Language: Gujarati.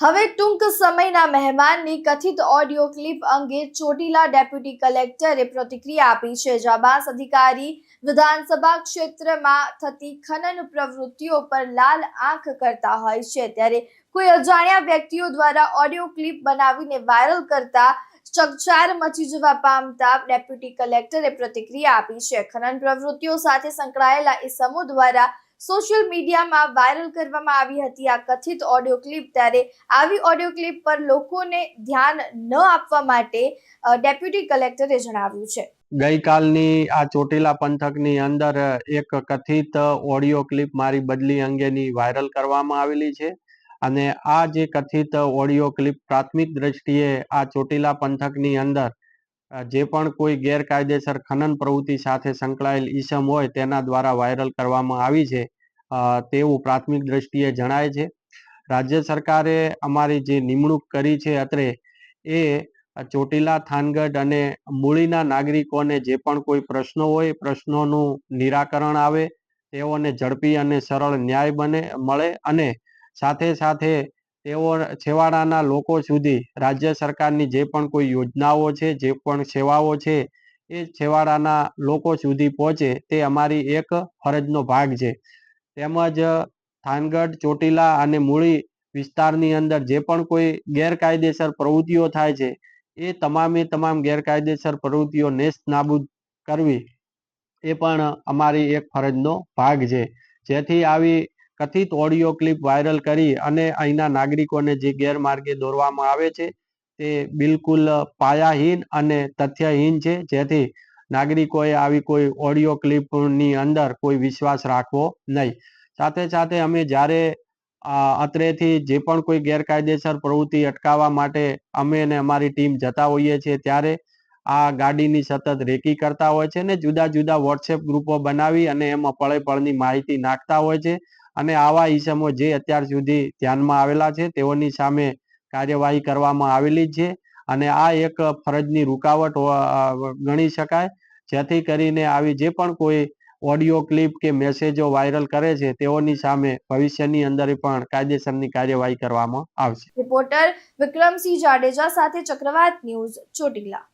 હવે ટૂંક સમયના મહેમાનની કથિત ઓડિયો ક્લિપ અંગે ચોટીલા ડેપ્યુટી કલેક્ટરે પ્રતિક્રિયા આપી છે. જાબાસ અધિકારી વિધાનસભા ક્ષેત્રમાં થતી ખનન પ્રવૃત્તિઓ પર લાલ આંખ કરતા હોય છે. ત્યારે કોઈ અજાણ્યા વ્યક્તિઓ દ્વારા ઓડિયો ક્લિપ બનાવીને વાયરલ કરતા ચકચાર મચી જવા પામતા ડેપ્યુટી કલેક્ટરે પ્રતિક્રિયા આપી છે. ખનન પ્રવૃત્તિઓ સાથે સંકળાયેલા ઇસમો દ્વારા સોશિયલ મીડિયામાં વાયરલ કરવામાં આવી હતી આ કથિત ઓડિયો ક્લિપ ત્યારે આવી ઓડિયો ક્લિપ પર લોકોને ધ્યાન ન આપવા માટે ડેપ્યુટી કલેક્ટરે જણાવ્યું છે. ગઈકાલની આ ચોટીલા પંથકની અંદર એક કથિત ઓડિયો ક્લિપ મારી બદલી અંગેની વાયરલ કરવામાં આવેલી છે. અને આ જે કથિત ઓડિયો ક્લિપ પ્રાથમિક દ્રષ્ટિએ આ ચોટીલા પંથકની અંદર જે પણ કોઈ ગેરકાયદેસર ખનન પ્રવૃત્તિ સાથે સંકળાયેલ ઈસમ હોય તેના દ્વારા વાયરલ કરવામાં આવી છે તેવું પ્રાથમિક દ્રષ્ટિએ જણાય છે. રાજ્ય સરકારે અમારી જે નિમણૂક કરી છે અત્રે, એ ચોટીલા, થાનગઢ અને મૂળીના નાગરિકોને જે પણ કોઈ પ્રશ્નો હોય, પ્રશ્નોનું નિરાકરણ આવે, તેઓને ઝડપી અને સરળ ન્યાય બને, મળે અને સાથે સાથે તેઓ છેવાડાના લોકો સુધી રાજ્ય સરકારની જે પણ કોઈ યોજનાઓ છે, જે પણ સેવાઓ છે, એ છેવાડાના લોકો સુધી પહોંચે તે અમારી એક ફરજનો ભાગ છે. તેમજ થાનગઢ, ચોટીલા અને મૂળી વિસ્તારની અંદર જે પણ કોઈ ગેરકાયદેસર પ્રવૃત્તિઓ થાય છે, એ તમામે તમામ ગેરકાયદેસર પ્રવૃત્તિઓ નેસ્ત નાબૂદ કરવી એ પણ અમારી એક ફરજનો ભાગ છે. જેથી આવી કથિત ઓડિયો ક્લિપ વાયરલ કરી અને અહીંના નાગરિકોને જે ગેરમાર્ગે દોરવામાં આવે છે, તે બિલકુલ પાયાહીન અને તથ્યહીન છે. જેથી નાગરિકોએ આવી કોઈ ઓડિયો ક્લિપની અંદર કોઈ વિશ્વાસ રાખવો નહીં. સાથે સાથે અમે જ્યારે અત્રેથી જે પણ કોઈ ગેરકાયદેસર પ્રવૃત્તિ અટકાવવા માટે અમે અને અમારી ટીમ જતા હોઈએ છીએ, ત્યારે આ ગાડીની સતત રેકી કરતા હોય છે ને જુદા જુદા વોટ્સએપ ગ્રુપો બનાવી અને એમાં પળે પળની માહિતી નાખતા હોય છે. અને આવા ઈસમો જે અત્યાર સુધી ધ્યાનમાં આવેલા છે, તેઓની સામે કાર્યવાહી કરવામાં આવેલી છે અને આ એક ફરજની રૂકાવટ ગણી શકાય. જેથી કરીને આવી જે પણ કોઈ ઓડિયો ક્લિપ કે મેસેજો વાયરલ કરે છે, તેઓની સામે ભવિષ્યની અંદર પણ કાયદેસરની કાર્યવાહી કરવામાં આવશે. રિપોર્ટર વિક્રમસિંહ જાડેજા સાથે ચક્રવાત ન્યૂઝ ચોટીલા.